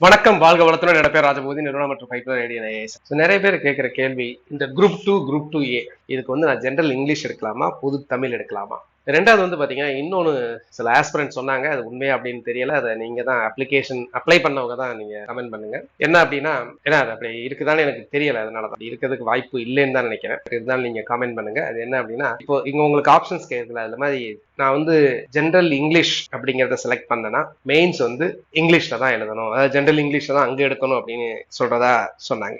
வணக்கம் வாழ்க வளத்துடன். என்னோட பேர் ராஜபூதி. நிறுவனம் மற்றும் ஃபைட்டர் ஐடியா ஸோ நிறைய பேர் கேட்குற கேள்வி இந்த group two group two A இதுக்கு வந்து நான் ஜென்ரல் இங்கிலீஷ் எடுக்கலாமா பொது தமிழ் எடுக்கலாமா? ரெண்டாவது வந்து பார்த்தீங்கன்னா இன்னொன்று சில ஆஸ்பிரண்ட் சொன்னாங்க அது உண்மையா அப்படின்னு தெரியல. அதை நீங்கள் தான் அப்ளிகேஷன் அப்ளை பண்ணவங்க தான் நீங்கள் கமெண்ட் பண்ணுங்க. என்ன அப்படின்னா ஏன்னா அது அப்படி இருக்குதான்னு எனக்கு தெரியல. அதனால தான். இருக்கிறதுக்கு வாய்ப்பு இல்லைன்னு தான் நினைக்கிறேன். இருந்தாலும் நீங்கள் கமெண்ட் பண்ணுங்க. அது என்ன அப்படின்னா இப்போ இங்கே உங்களுக்கு ஆப்ஷன்ஸ் கேட்கல அது மாதிரி நான் வந்து ஜென்ரல் இங்கிலீஷ் அப்படிங்கிறத செலக்ட் பண்ணேன்னா மெயின்ஸ் வந்து இங்கிலீஷ்ல தான் எழுதணும். அதாவது ஜென்ரல் இங்கிலீஷில் தான் அங்கே எடுக்கணும் அப்படின்னு சொல்றதா சொன்னாங்க.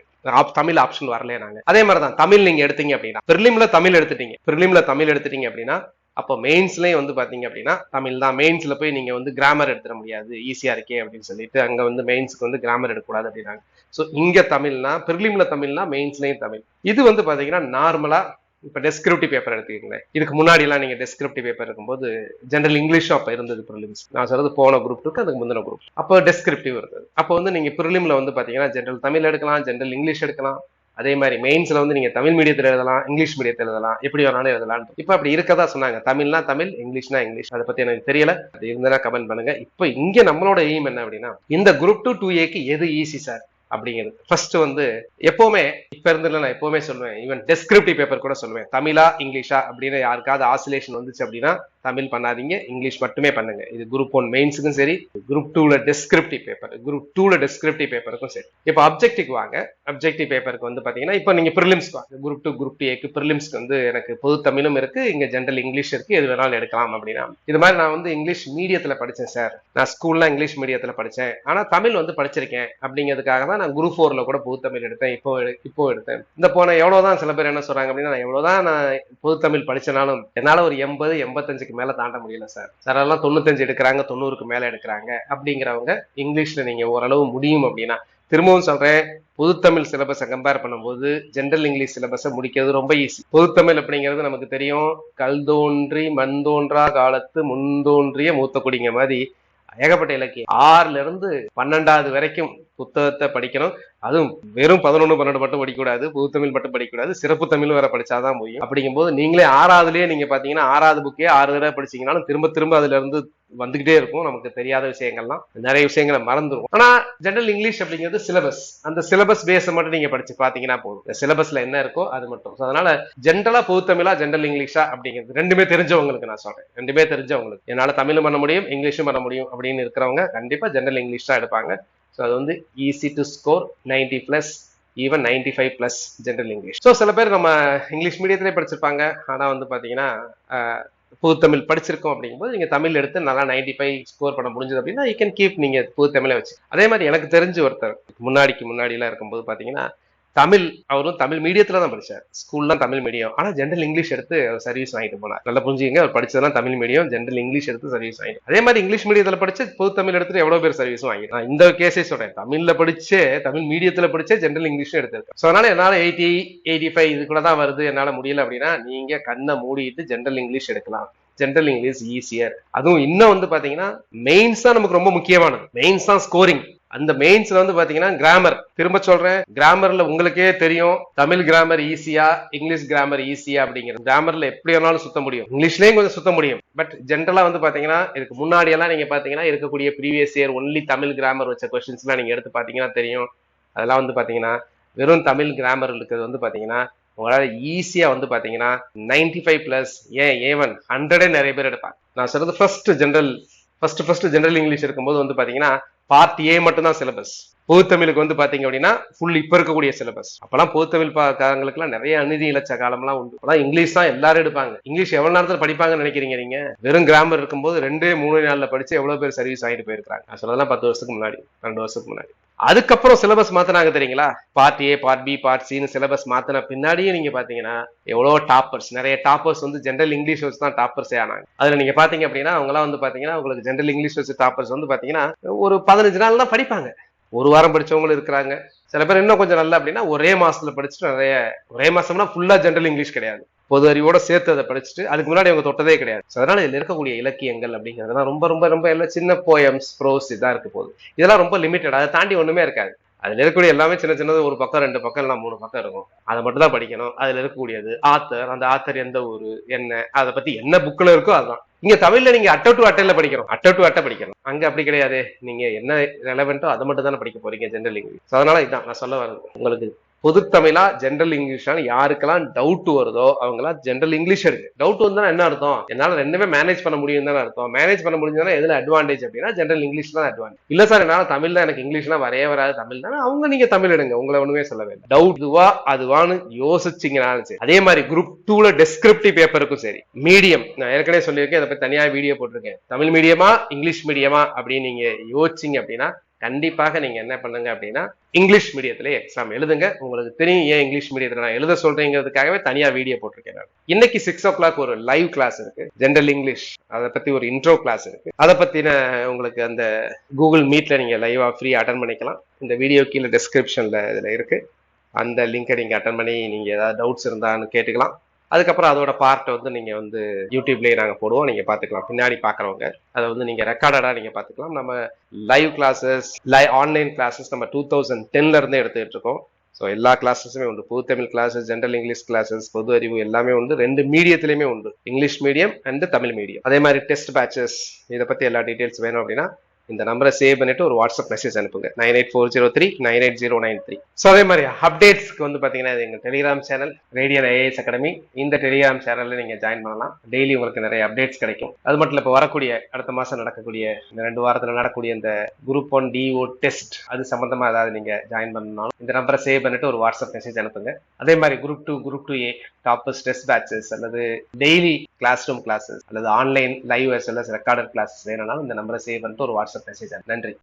தமிழ் ஆப்ஷன் வரலையே நாங்க அதே மாதிரி தான் தமிழ் நீங்க எடுத்தீங்க அப்படின்னா பிரிலிம்ல தமிழ் எடுத்துட்டீங்க. பிரிலிம்ல தமிழ் எடுத்துட்டீங்க அப்படின்னா அப்போ மெயின்ஸ்லயும் வந்து பாத்தீங்க அப்படின்னா தமிழ் தான். மெயின்ஸ்ல போய் நீங்க வந்து கிராமர் எடுத்துட முடியாது. ஈஸியா இருக்கே அப்படின்னு சொல்லிட்டு அங்க வந்து மெயின்ஸ்க்கு வந்து கிராமர் எடுக்கக்கூடாது அப்படின்னாங்க. ஸோ இங்க தமிழ்னா பிரிலிம்ல தமிழ்னா மெயின்ஸ்லயும் தமிழ். இது வந்து பாத்தீங்கன்னா நார்மலா இப்ப டெஸ்கிரிப்டிவ் பேப்பர் எடுத்துக்கீங்களேன். இதுக்கு முன்னாடி எல்லாம் நீங்க டெஸ்கிரிப்டிவ் பேப்பர் இருக்கும்போது ஜென்ரல் இங்கிலீஷும் அப்ப இருந்தது ப்ரிலிம்ஸ் நான் சொல்றது போன குரூப் இருக்கு அதுக்கு முந்தின குரூப் அப்போ டெஸ்கிரிப்டிவ் இருந்தது. அப்போ வந்து நீங்க ப்ரிலிம்ல வந்து பாத்தீங்கன்னா ஜென்ரல் தமிழ் எடுக்கலாம் ஜென்ரல் இங்கிலீஷ் எடுக்கலாம். அதே மாதிரி மெயின்ஸ்ல வந்து நீங்க தமிழ் மீடியத்துல எழுதலாம் இங்கிலீஷ் மீடியத்துல எழுதலாம் எப்படி வேணாலும் எழுதலாம். இப்ப அப்படி இருக்கதா சொன்னாங்க. தமிழ்னா தமிழ் இங்கிலீஷ்னா இங்கிலீஷ் அதை பத்தி எனக்கு தெரியல. அது இருந்தா கமெண்ட் பண்ணுங்க. இப்போ இங்க நம்மளோட எய்ம் என்ன அப்படின்னா இந்த குரூப் டூ டூ ஏக்கு எது ஈஸி சார் அப்படிங்கிறது. ஃபர்ஸ்ட் வந்து எப்பவுமே இப்ப இருந்து நான் எப்பவுமே சொல்லுவேன் ஈவன் டெஸ்கிரிப்டிவ் பேப்பர் கூட சொல்லுவேன். தமிழா இங்கிலீஷா அப்படின்னு யாருக்காவது ஆசிலேஷன் வந்துச்சு அப்படின்னா தமிழ் பண்ணாதீங்க இங்கிலீஷ் மட்டுமே பண்ணுங்க. இது குரூப் ஒன் மெயின்ஸுக்கும் சரி குரூப் டூல டெஸ்கிரிப்டிவ் பேப்பர் குரூப் டூல டெஸ்கிரிப்டிவ் பேப்பருக்கும் சரி. இப்போ அப்ஜெக்டிவ் வாங்க. அப்ஜெக்டிவ் பேப்பருக்கு வந்து பாத்தீங்கன்னா இப்போ நீங்க ப்ரிலிம்ஸ்க்கு வாங்க. குரூப் டூ குரூப் டூ ஏக்கு ப்ரிலிம்ஸ்க்கு வந்து எனக்கு பொது தமிழும் இருக்கு இங்க ஜென்ரல் இங்கிலீஷ் இருக்கு எது வேணாலும் எடுக்கலாம் அப்படின்னா. இது மாதிரி நான் வந்து இங்கிலீஷ் மீடியத்துல படிச்சேன் சார் நான் ஸ்கூல்லாம் இங்கிலீஷ் மீடியத்துல படிச்சேன். ஆனா தமிழ் வந்து படிச்சிருக்கேன் அப்படிங்கிறதுக்காக தான் நான் குரூப் ஃபோர்ல கூட பொதுத்தமிழ் எடுத்தேன் இப்போ எடு- இப்போ எடுத்தேன். இந்த போன எவ்வளவுதான் சில பேர் என்ன சொல்றாங்க அப்படின்னா நான் எவ்வளவுதான் நான் பொதுத்தமிழ் தமிழ் படிச்சனாலும் என்னால ஒரு எண்பது எண்பத்தஞ்சுக்கு மேல தாண்ட முடியல சார். சார் எல்லாம் தொண்ணூத்தஞ்சு எடுக்கிறாங்க தொண்ணூறுக்கு மேல எடுக்கிறாங்க அப்படிங்கிறவங்க இங்கிலீஷ்ல நீங்க ஓரளவு முடியும் அப்படின்னா திரும்பவும் சொல்றேன் பொதுத்தமிழ் சிலபஸை கம்பேர் பண்ணும்போது ஜென்ரல் இங்கிலீஷ் சிலபஸை முடிக்கிறது ரொம்ப ஈஸி பொதுத்தமிழ் அப்படிங்கிறது நமக்கு தெரியும் கல் தோன்றி மண் தோன்றா காலத்து முன்தோன்றிய மூத்த குடிங்க மாதிரி ஏகப்பட்ட இலக்கியம். ஆறுல இருந்து பன்னெண்டாவது வரைக்கும் புத்தகத்தை படிக்கணும் அதுவும் வெறும் பதினொன்று பன்னெண்டு மட்டும் படிக்கக்கூடாது. புது தமிழ் மட்டும் படிக்கக்கூடாது. சிறப்பு தமிழ் வேற படிச்சாதான் முடியும். அப்படிங்கும்போது நீங்களே ஆறாவதுலேயே நீங்க பாத்தீங்கன்னா ஆறாவது புக்கே ஆறு தடவை படிச்சீங்கன்னாலும் திரும்ப திரும்ப அதுல இருந்து வந்துகிட்டே இருக்கும். நமக்கு தெரியாத விஷயங்கள்லாம். நிறைய விஷயங்களை மறந்துடும் ஆனா ஜென்ரல் இங்கிலீஷ் அப்படிங்கிறது சிலபஸ் அந்த சிலபஸ் பேஸை மட்டும் நீங்க படிச்சு பாத்தீங்கன்னா போதும். சிலபஸ்ல என்ன இருக்கோ அது மட்டும். அதனால ஜென்ரலா பொதுத்தமிழா ஜென்ரல் இங்கிலீஷா அப்படிங்கிறது ரெண்டுமே தெரிஞ்சவங்களுக்கு நான் சொல்றேன். ரெண்டுமே தெரிஞ்சவங்களுக்கு. என்னால தமிழும் பண்ண முடியும் இங்கிலீஷும் பண்ண முடியும் அப்படின்னு இருக்கிறவங்க கண்டிப்பா ஜென்ரல் இங்கிலீஷ் தான் எடுப்பாங்க. ஸோ அது வந்து easy to score ninety plus even ninety five plus general English so சில பேர் நம்ம இங்கிலீஷ் மீடியத்திலே படிச்சிருப்பாங்க. ஆனால் வந்து பார்த்தீங்கன்னா புது தமிழ் படிச்சிருக்கோம் அப்படிங்கும்போது நீங்க தமிழ் எடுத்து நல்லா நைன்டி ஃபைவ் ஸ்கோர் பண்ண முடிஞ்சது அப்படின்னா யூ கேன் கீப் நீங்க புது தமிழை வச்சு. அதே மாதிரி எனக்கு தெரிஞ்சு ஒருத்தர் முன்னாடிக்கு முன்னாடிலாம் இருக்கும்போது பாத்தீங்கன்னா தமிழ் அவரும் தமிழ் மீடியத்துல தான் படிச்சார். ஸ்கூல்லாம் தமிழ் மீடியம் ஆனா ஜென்ரல் இங்கிலீஷ் எடுத்து சர்வீஸ் வாங்கிட்டு போனார். நல்லா புரிஞ்சுங்க அவர் படிச்சதெல்லாம் தமிழ் மீடியம் ஜென்ரல் இங்கிலீஷ் எடுத்து சர்வீஸ் வாங்கிட்டு அதே மாதிரி இங்கிலீஷ் மீடியத்துல படிச்சு பொது தமிழ் எடுத்துட்டு எவ்வளவு பேர் சர்வீஸ் வாங்கிட்டு இந்த கேஸே சொல்றேன். தமிழ்ல படிச்சே தமிழ் மீடியத்துல படிச்சு ஜென்ரல் இங்கிலீஷும் எடுத்திருக்கேன் ஸோ அதனால என்னால எயிட்டி எயிட்டி ஃபைவ் இது கூட தான் வருது என்னால முடியல அப்படின்னா நீங்க கண்ணை மூடிட்டு ஜென்ரல் இங்கிலீஷ் எடுக்கலாம். ஜென்ரல் இங்கிலீஷ் ஈஸியர் அதுவும் இன்னும் வந்து பாத்தீங்கன்னா மெயின்ஸ் தான் நமக்கு ரொம்ப முக்கியமானது. மெயின்ஸ் தான் ஸ்கோரிங் அந்த மெயின்ஸ்ல வந்து பாத்தீங்கன்னா கிராமர் திரும்ப சொல்றேன் கிராமர்ல உங்களுக்கே தெரியும் தமிழ் கிராமர் ஈஸியா இங்கிலீஷ் கிராமர் ஈஸியா அப்படிங்கிறது. கிராமர்ல எப்படி வேணாலும் சுத்த முடியும். இங்கிலீஷ்லயும் கொஞ்சம் சுத்த முடியும். பட் ஜென்ரலா வந்து பாத்தீங்கன்னா இதுக்கு முன்னாடி எல்லாம் நீங்க பாத்தீங்கன்னா இருக்கக்கூடிய previous year only Tamil grammar வச்ச கொஸ்டின்ஸ் எல்லாம் நீங்க எடுத்து பாத்தீங்கன்னா தெரியும். அதெல்லாம் வந்து பாத்தீங்கன்னா வெறும் தமிழ் கிராமர் இருக்கிறது வந்து பாத்தீங்கன்னா உங்களால் ஈஸியாக வந்து பார்த்தீங்கன்னா நைன்டி ஃபைவ் ப்ளஸ் ஏன் ஏவன் ஹண்ட்ரடே நிறைய பேர் எடுப்பாங்க. நான் சொல்றது first general first first general English இருக்கும்போது வந்து பார்த்தீங்கன்னா பார்ட் ஏ மட்டும் தான் சிலபஸ் பொதுத்தமிழுக்கு வந்து பாத்தீங்க அப்படின்னா ஃபுல் இப்ப இருக்கக்கூடிய சிலபஸ் அப்பெல்லாம் பொதுத்தமிழ் காரங்களுக்குலாம் நிறைய அநீதி இழச்ச காலம்லாம் உண்டு. அப்பெல்லாம் இங்கிலீஷ் தான் எல்லாரும் எடுப்பாங்க. இங்கிலீஷ் எவ்வளவு நேரத்தில் படிப்பாங்கன்னு நினைக்கிறீங்க நீங்க? வெறும் கிராமர் இருக்கும்போது ரெண்டே மூணு நாள்ல படிச்சு எவ்வளவு பேர் சர்வீஸ் ஆகிட்டு போயிருக்காங்க நான் சொல்லலாம் பத்து வருஷத்துக்கு முன்னாடி ரெண்டு வருஷத்துக்கு முன்னாடி. அதுக்கப்புறம் சிலபஸ் மாத்தினாங்க தெரியுங்களா? Part A part B part Chinnu syllabus மாத்தின பின்னாடியும் நீங்க பாத்தீங்கன்னா எவ்வளோ டாப்பர்ஸ் நிறைய டாப்பர்ஸ் வந்து ஜென்ரல் இங்கிலீஷ் வச்சு தான் டாப்பர்ஸே ஆனாங்க. அதுல நீங்க பாத்தீங்க அப்படின்னா அவங்கலாம் வந்து பாத்தீங்கன்னா உங்களுக்கு ஜென்ரல் இங்கிலீஷ் வச்சு டாப்பர்ஸ் வந்து பாத்தீங்கன்னா ஒரு பதினஞ்சு நாள் தான் படிப்பாங்க. ஒரு வாரம் படிச்சவங்களும் இருக்கிறாங்க. சில பேர் இன்னும் கொஞ்சம் நல்லா அப்படின்னா ஒரே மாசத்துல படிச்சுட்டு நிறைய ஒரே மாசம்னா ஃபுல்லா ஜென்ரல் இங்கிலீஷ் கிடையாது. பொது அறிவோட சேர்த்து அதை படிச்சுட்டு அதுக்கு முன்னாடி அவங்க தொட்டதே கிடையாது. அதனால இதுல இருக்கக்கூடிய இலக்கியங்கள் அப்படிங்கிறதுலாம் ரொம்ப ரொம்ப ரொம்ப எல்லாம் சின்ன போயம்ஸ் ப்ரோஸ் இதான் இருக்க போகுது. இதெல்லாம் ரொம்ப லிமிட்டட் அதை தாண்டி ஒண்ணுமே இருக்காது. அதில் இருக்கக்கூடிய எல்லாமே சின்ன சின்னது ஒரு பக்கம் ரெண்டு பக்கம் இல்லை மூணு பக்கம் இருக்கும். அதை மட்டும் தான் படிக்கணும். அதில் இருக்கக்கூடியது ஆத்தர் அந்த ஆத்தர் எந்த ஊரு என்ன அதை பத்தி என்ன புக்கில் இருக்கோ அதுதான். இங்க தமிழ்ல நீங்க அட்டை டு அட்டையில படிக்கணும். அட்டை டு அட்டை படிக்கணும். அங்க அப்படி கிடையாது. நீங்க என்ன ரெலவெண்ட்டோ அதை மட்டும் தானே படிக்க போறீங்க ஜென்ரல் இங்கிலீஷ் அதனால் அதனால இதான் நான் சொல்ல வரேன் உங்களுக்கு பொதுத்தமிழா ஜென்ரல் இங்கிலீஷான யாருக்கெல்லாம் டவுட் வருதோ அவங்களாம் ஜென்ரல் இங்கிலீஷ் இருக்கு. டவுட் வந்தா என்ன அர்த்தம்? என்னால ரெண்டுமே மேனேஜ் பண்ண முடியும் தானே அர்த்தம். மேனேஜ் பண்ண முடிஞ்சதுன்னா எதுல அட்வான்டேஜ் அப்படின்னா ஜென்ரல் இங்கிலீஷ் தான் அட்வான்டேஜ் இல்ல சார் என்னால தமிழ் தான் எனக்கு இங்கிலீஷ்லாம் வரைய வராது. தமிழ் தானே? அவங்க நீங்க தமிழ் எடுங்க. உங்களை ஒண்ணுமே சொல்ல வேண்டாம். டவுட் இதுவா அதுவான்னு யோசிச்சீங்கனாலும் சரி. அதே மாதிரி குரூப் டூல டெஸ்கிரிப்டிவ் பேப்பருக்கும் சரி. மீடியம் நான் ஏற்கனவே சொல்லியிருக்கேன். இதை பத்தி தனியா வீடியோ போட்டிருக்கேன். தமிழ் மீடியமா இங்கிலீஷ் மீடியமா அப்படின்னு நீங்க யோசிச்சீங்க அப்படின்னா கண்டிப்பாக நீங்க என்ன பண்ணுங்க அப்படின்னா இங்கிலீஷ் மீடியத்திலே எக்ஸாம் எழுதுங்க. உங்களுக்கு தெரியும் ஏன் இங்கிலீஷ் மீடியத்தில் நான் எழுத சொல்றேங்கிறதுக்காகவே தனியா வீடியோ போட்டிருக்கேன் நான். இன்னைக்கு சிக்ஸ் ஓ கிளாக் ஒரு லைவ் கிளாஸ் இருக்கு. ஜென்ரல் இங்கிலீஷ் அதை பத்தி ஒரு இன்ட்ரோ கிளாஸ் இருக்கு. அதை பத்தின உங்களுக்கு அந்த கூகுள் மீட்ல நீங்க லைவா ஃப்ரீ அட்டன் பண்ணிக்கலாம். இந்த வீடியோ கீழே டிஸ்கிரிப்ஷனில் இதுல இருக்கு. அந்த லிங்கை நீங்க அட்டன் பண்ணி நீங்க ஏதாவது டவுட்ஸ் இருந்தான்னு கேட்டுக்கலாம். அதுக்கப்புறம் அதோட பார்ட் வந்து நீங்க வந்து யூடியூப்லயே நாங்க போடுவோம். நீங்க பாத்துக்கலாம். பின்னாடி பாக்குறவங்க அதை வந்து நீங்க ரெக்கார்டடா நீங்க பாத்துக்கலாம். நம்ம live classes live online classes நம்ம டூ தௌசண்ட் டென்ல இருந்தே இருக்கோம். ஸோ எல்லா கிளாஸஸுமே உண்டு. பொது Tamil classes general English classes பொது அறிவு எல்லாமே உண்டு. ரெண்டு மீடியத்திலையுமே உண்டு. English medium and Tamil medium அதே மாதிரி டெஸ்ட் பேட்சஸ் இதை பத்தி எல்லா டீடைல்ஸ் வேணும் அப்படின்னா இந்த நம்பரை சேவ் பண்ணிட்டு ஒரு வாட்ஸ்அப் மெசேஜ் அனுப்புங்க. Nine eight four zero three nine eight zero nine three so அதே மாதிரி அப்டேட்ஸ்க்கு வந்து பார்த்தீங்கன்னா இது எங்கள் Telegram channel radio IAS academy இந்த டெலிகிராம் சேனலில் நீங்கள் ஜாயின் பண்ணலாம். டெய்லி உங்களுக்கு நிறைய அப்டேட்ஸ் கிடைக்கும். அது மட்டும் இப்போ வரக்கூடிய அடுத்த மாதம் நடக்கக்கூடிய இந்த ரெண்டு வாரத்தில் நடக்கக்கூடிய இந்த குரூப் ஒன் டிஓ டெஸ்ட் அது சம்மந்தமாக ஏதாவது நீங்கள் ஜாயின் பண்ணணும் இந்த நம்பரை சேவ் பண்ணிட்டு ஒரு வாட்ஸ்அப் மெசேஜ் அனுப்புங்க. அதே மாதிரி group two group two A toppers test batches அல்லது டெய்லி கிளாஸ் ரூம் கிளாஸஸ் அல்லது online live S L recorded classes வேணும்னாலும் இந்த நம்பரை சேவ் பண்ணிட்டு ஒரு வாட்ஸ்அப் வாட்ஸ்அப் மெசேஜ் நன்றி.